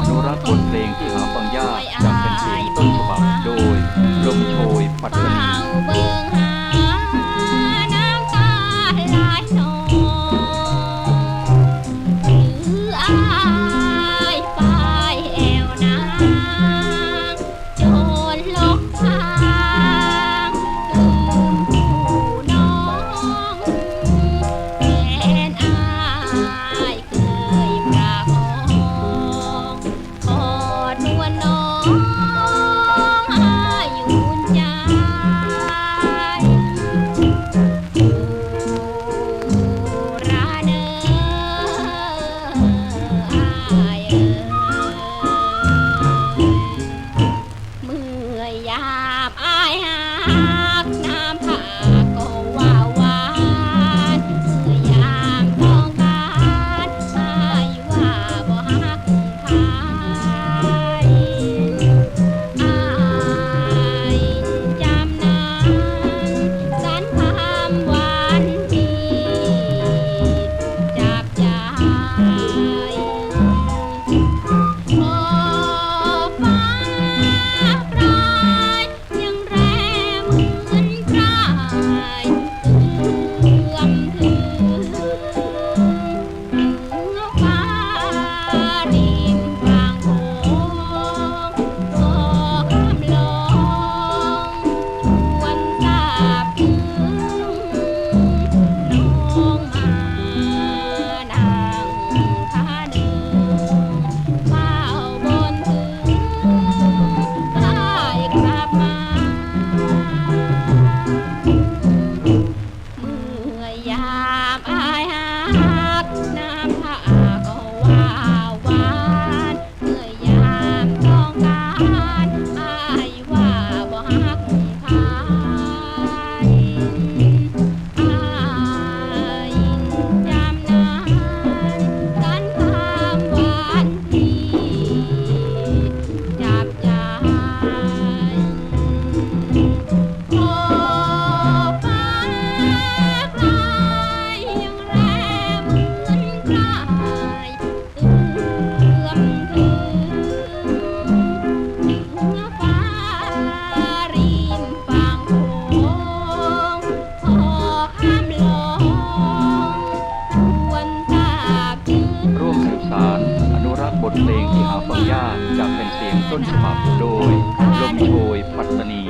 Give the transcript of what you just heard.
อนุรักษ์บนเพลงที่หาฟังยากจาก รักบทเพลงที่หาฟังยากจากเป็นเสียงต้นฉบับโดยลมโชยปัตตานี